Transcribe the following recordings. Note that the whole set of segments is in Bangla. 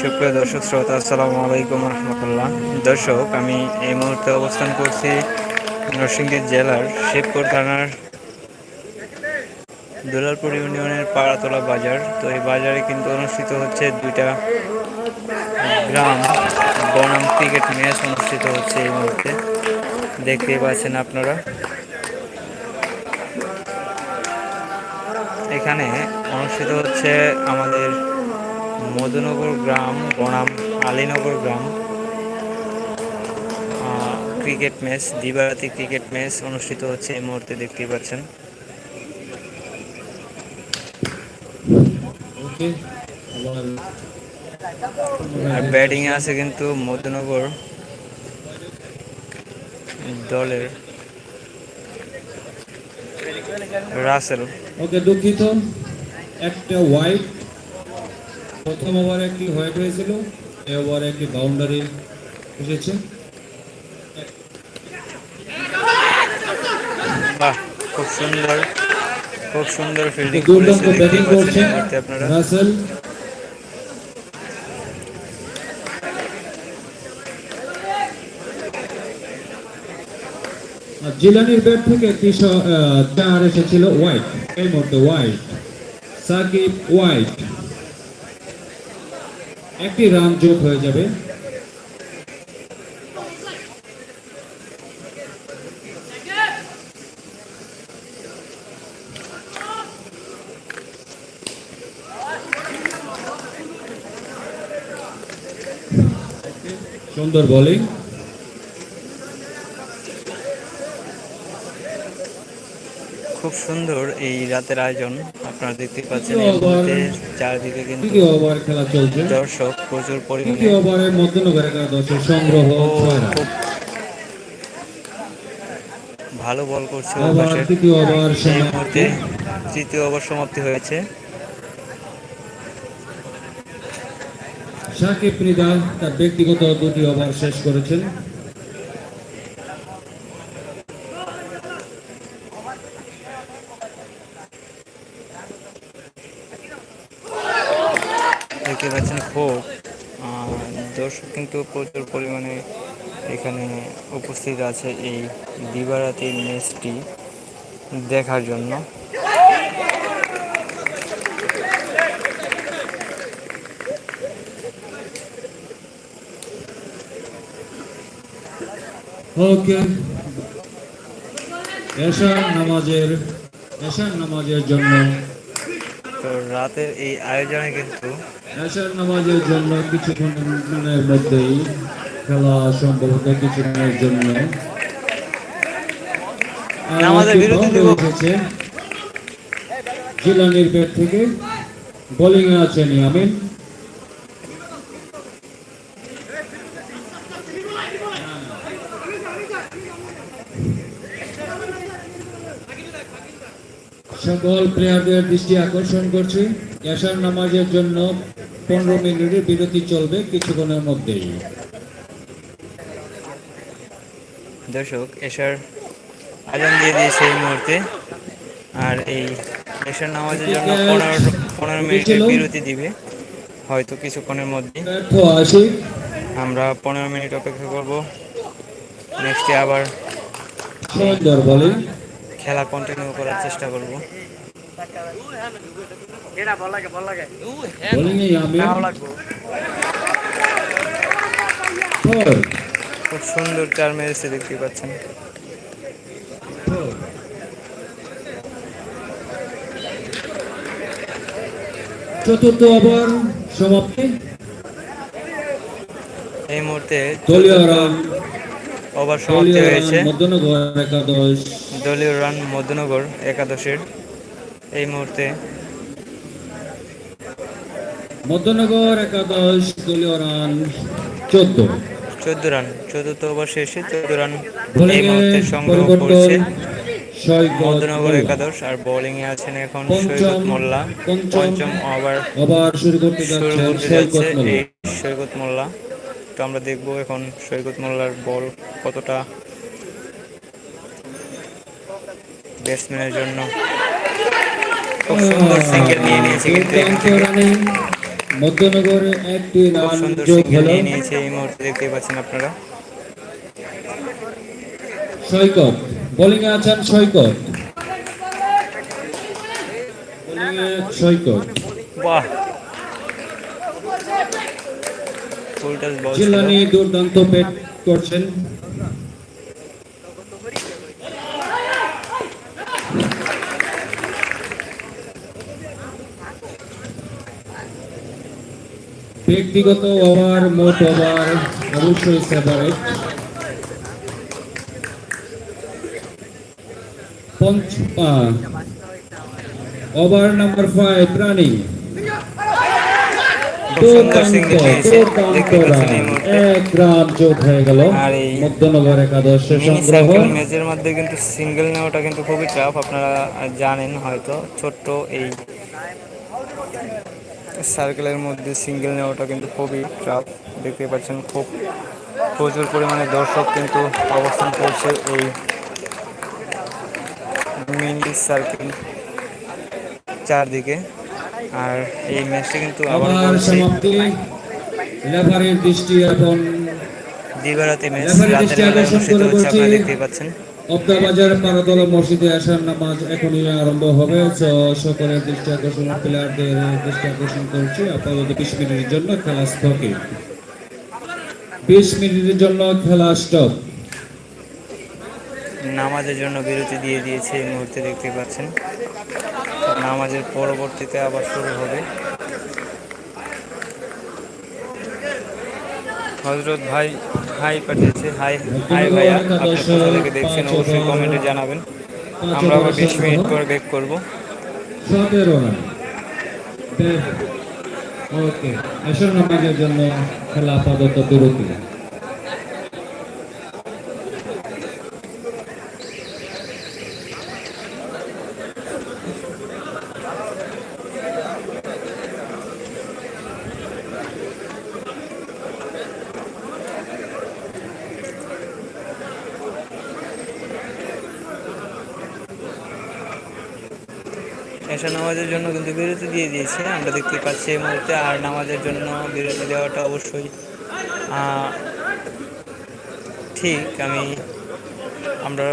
সুপ্রিয় দর্শক শ্রোতা, আসসালামু আলাইকুম রহমতুল্লাহ। দর্শক, আমি এই মুহূর্তে অবস্থান করছি নরসিংদী জেলার শিবপুর থানার দুলালপুর ইউনিয়নের পাড়াতলা বাজার। তো এই বাজারে কিন্তু অনুষ্ঠিত হচ্ছে দুইটা গ্রাম, বনাম ক্রিকেট ম্যাচ অনুষ্ঠিত হচ্ছে এই মুহূর্তে। দেখতেই পাচ্ছেন আপনারা। এখানে অনুষ্ঠিত হচ্ছে আমাদের মধুনগর গ্রাম বনাম আলীনগর গ্রাম। ক্রিকেট ম্যাচ দিবারাতি ক্রিকেট ম্যাচ অনুষ্ঠিত হচ্ছে এই মুহূর্তে দেখতেই পাচ্ছেন। আর ব্যাটিং আছে কিন্তু মধুনগর দলের রাসেল। ওকে দুঃখিত। একটা হোয়াইট প্রথম ওভারে একটি হোয়াইট হয়েছিল এ ওভারে একটি বাউন্ডারি এসেছে? খুব সুন্দর খুব সুন্দর ফিল্ডিং ব্যাটিং করছেন রাসেল। জিলানির ব্যাট থেকে একটি চার এসেছিল হোয়াইট এই মুহূর্তে হোয়াইট সাকিব হোয়াইট একটি রান যোগ হয়ে যাবে। সুন্দর বোলিং খুব সুন্দর এই রাতের আয়োজন। আপনারা দেখতে পাচ্ছেন এই মুহূর্তে চারদিকে কিন্তু ওভার খেলা চলছে। দর্শক প্রচুর পরিমাণে তৃতীয় সংগ্রহ। খুব ভালো বল করছে তৃতীয় ওভার এই সমাপ্তি। মুহূর্তে তৃতীয় ওভার সমাপ্তি হয়েছে। সাকিব মৃদা তার ব্যক্তিগত দুটি ওভার শেষ করেছেন। দেখতে পাচ্ছেন খুব দর্শক কিন্তু প্রচুর পরিমাণে এখানে উপস্থিত আছে এই দিবারাতির ম্যাচটি দেখার জন্য। নামাজের, এশার নামাজের জন্য তো রাতের এই আয়োজনে কিন্তু এশার নামাজের জন্য কিছুক্ষণের মধ্যেই খেলা সম্ভবত কিছুক্ষণের জন্য। আর নামাজের বিরতি দিব। জিলানির ব্যাট থেকে বোলিং এ আছেন ইয়ামিন। সকল প্লেয়ারদের দৃষ্টি আকর্ষণ করছি। এশার নামাজের জন্য পনেরো মিনিটের বিরতি চলবে কিছুক্ষণের মধ্যেই। দর্শক এসার আজান দিয়ে দিয়েছে এই মুহূর্তে। আর এই এসার নামাজের জন্য পনেরো পনেরো মিনিটের বিরতি দিবে। হয়তো কিছুক্ষণের মধ্যে আমরা পনেরো মিনিট অপেক্ষা করব। নেক্সটে আবার বলে খেলা কন্টিনিউ করার চেষ্টা করব। খুব সুন্দর চার মেরেছে দেখতে পাচ্ছেন। চতুর্থ ওভার সমাপ্তি। এই মুহূর্তে দলীয় রান। ওভার সমাপ্তি হয়েছে। দলীয় রান মধ্যনগর একাদশের এই মুহূর্তে। মধ্যনগর একাদশ দলীয় রান চোদ্দ। চোদ্দ রান ওভার শেষে চোদ্দ রান এই মুহূর্তে সংগ্রহ করছে। মধ্যনগর একাদশ আর বোলিং এ আছেন এখন সৈকত মোল্লা। পঞ্চম ওভার শুরু করতে যাচ্ছে এই সৈকত মোল্লা। তো আমরা দেখব এখন সৈকত মোল্লার বল কতটা ব্যাটসম্যানের জন্য। খুব সুন্দর সিঙ্গেল নিয়ে নিয়েছে কিন্তু মধ্যনগরে একটি খুব সুন্দর সিঙ্গেল নিয়ে নিয়েছে এই মুহূর্তে দেখতে পাচ্ছেন আপনারা। সৈকত বোলিং এ আছেন সৈকত বোলিং এ সৈকত। বাহ জিলানি দুর্দান্ত ব্যাট করছেন ব্যক্তিগত ওভার মোট ওভার অবশ্যই separate over number five running ম্যাচের মধ্যে কিন্তু সিঙ্গেল নেওয়াটা কিন্তু খুবই টাফ আপনারা জানেন হয়তো। ছোট্ট এই সার্কেলের মধ্যে সিঙ্গেল নেওয়াটা কিন্তু খুবই টাফ দেখতে পাচ্ছেন খুব প্রচুর পরিমাণে দর্শক কিন্তু অবস্থান করছে এই মিনি সার্কেল চারদিকে। আর এই ম্যাচটা কিন্তু আবার সমাপ্তি। লেফারির দৃষ্টি এখন দিবারাতি ম্যাচ রাতের আকর্ষণ অনুষ্ঠিত হচ্ছে আপনারা দেখতেই পাচ্ছেন। অবদাবাজার পারাতলা মসজিদে আসার নামাজ এখনই আরম্ভ হবে। তো সকলের দৃষ্টি আকর্ষণ প্লেয়ারদের দৃষ্টি আকর্ষণ করছি। আপাতত বিশ মিনিটের জন্য খেলা স্থগিত। বিশ মিনিটের জন্য খেলা স্টপ। নামাজের জন্য বিরতি দিয়ে দিয়েছে এই মুহূর্তে দেখতে পাচ্ছেন। নামাজের পরবর্তীতে আবার শুরু হবে। হজরত ভাই হাই পাঠিয়েছে। হাই হাই ভাইয়া, আপনি দেখছেন অবশ্যই কমেন্টে জানাবেন। আমরা আবার বিশ মিনিট পর ব্যাক করব। ওকে এসর নামাজের জন্য খেলা আপাতত বিরতি। এসা নামাজের জন্য কিন্তু বিরতি দিয়ে দিয়েছে। আমরা দেখতে পাচ্ছি এই মুহূর্তে, আর নামাজের জন্য বিরতি দেওয়াটা অবশ্যই ঠিক আমি, আমরা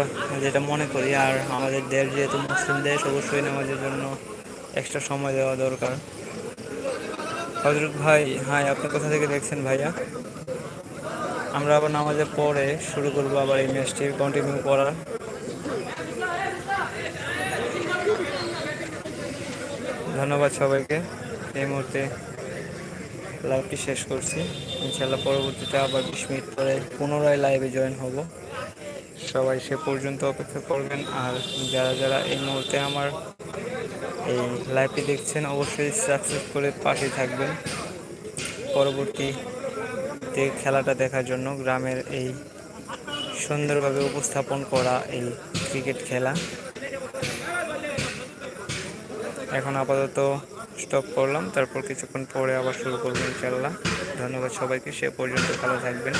যেটা মনে করি, আর আমাদের দেশ যেহেতু মুসলিম দেশ, অবশ্যই নামাজের জন্য এক্সট্রা সময় দেওয়া দরকার। হজরত ভাই হ্যাঁ আপনি কোথা থেকে দেখছেন ভাইয়া? আমরা আবার নামাজের পরে শুরু করব আবার এই ম্যাচটি কন্টিনিউ করার। ধন্যবাদ সবাইকে। এই মুহূর্তে লাইভটি শেষ করছি। ইনশাল্লাহ পরবর্তীতে আবার বিশ মিনিট পরে পুনরায় লাইভে জয়েন হব। সবাই সে পর্যন্ত অপেক্ষা করবেন। আর যারা যারা এই মুহূর্তে আমার এই লাইভটি দেখছেন, অবশ্যই সাবস্ক্রাইব করে পাশে থাকবেন। পরবর্তীতে খেলাটা দেখার জন্য গ্রামের এই সুন্দরভাবে উপস্থাপন করা এই ক্রিকেট খেলা। এখন আপাতত স্টপ করলাম। তারপর কিছুক্ষণ পরে আবার শুরু করব ইনশাল্লাহ ধন্যবাদ সবাইকে। সে পর্যন্ত ভালো থাকবেন।